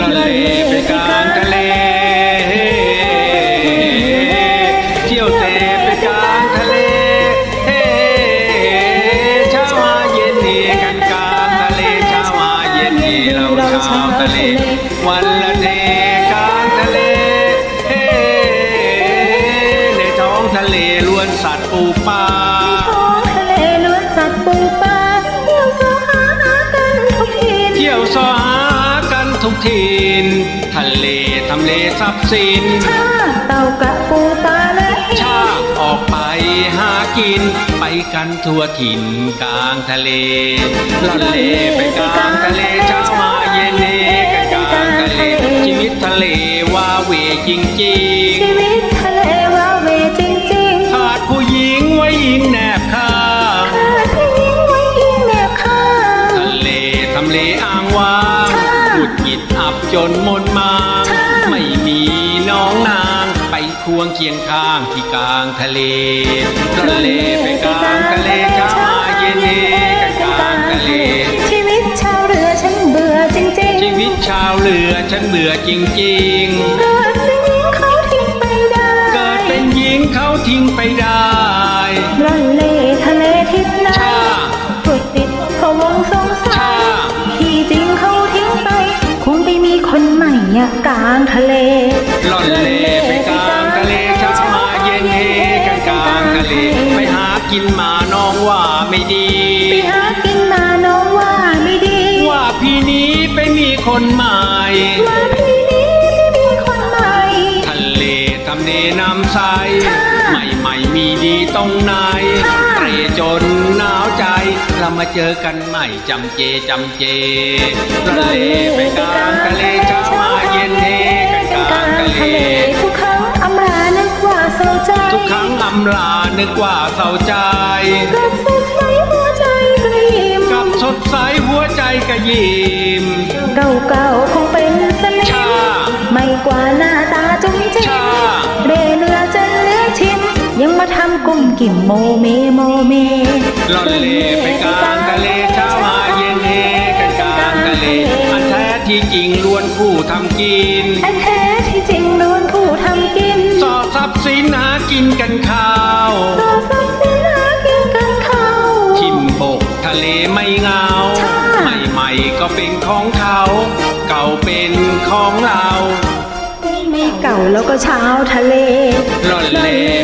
ล่อนเล่ไปกลางทะเล เที่ยวเตะไปกลางทะเลเฮ้เช้ามาเย็นเฮกันกลางทะเลเช้ามาเย็นเฮเราชาวทะเล วันละเทกลางทะเลเฮ้ในท้องทะเลล้วนสัตว์ปูปลาท้องทะเลล้วนสัตว์ปูปลาเที่ยวสอหากัน ทุกทีเที่ยวสอหากันทุกทินทะเลทำเลทรัพย์สิน ชาเต่ากระปูปลาและชาออกไปหากิน ไปกันทั่วถิ่นกลางทะเลล่อนเลไปกลางทะเลเช้ามาเย็นเฮกันกลางทะเลชีวิตทะเลว่าเหวจริงชีวิต จนหมนมาชาไม่มีน้องนางไปควงเคียงข้างที่กลางทะเลทะเลไปกลางทะเลเช้ามาเย็นเฮกันกลางทะเล ชีวิตชาวเรือฉันเบื่อจริงชีวิตชาวเรือฉันเบื่อจริงๆ เกิดเป็นหญิงเขาทิ้งไปได้ๆเกิดเป็นหญิงเขาทิ้งไปได้ มีคนใหม่อะกลางทะเลล่อนเลไปกลางทะเลเช้ามาเย็นเฮกันกลางทะเลไปหากินมาน้องว่าไม่ดีไปหากินมาน้องว่าไม่ดี ว่าพี่นี้ไปมีคนใหม่ว่าพี่นี้ไม่มีคนใหม่ทะเลทำเลน้ำใสชาใหม่ใหม่ๆมีดีตรงไหนชาเตรจนหนาวใจเรามาเจอกันใหม่จำเจจำเจทะเลไปกลางำลานึกว่าเศร้าใจกับสดใสหัวใจกรีมกับสดใสหัวใจกระยิมเก่าๆคงเป็นสนิชามไม่กว่าหน้าตาจุ้มจิ้มชาเรเรือจนเหลือชิมยังมาทำกุ้มกิ่มโมเมโมเมล่อนเลไปกลางทะเลเช้ามาเย็นเฮกันกลางทะเลอันแท้ที่จริงล้วนผู้ทำกินอันแท้ที่จริงล้วนผู้ทำกินสอดทรัพย์สินหา กินกันข้าวต่อทรัพย์สินหากินกันเขาทิมบกทะเลไม่เหงาชาใหม่ๆก็เป็นของเขา เก่าเป็นของเรา ไม่เก่าแล้วก็เช้าทะเลล่อนเลไป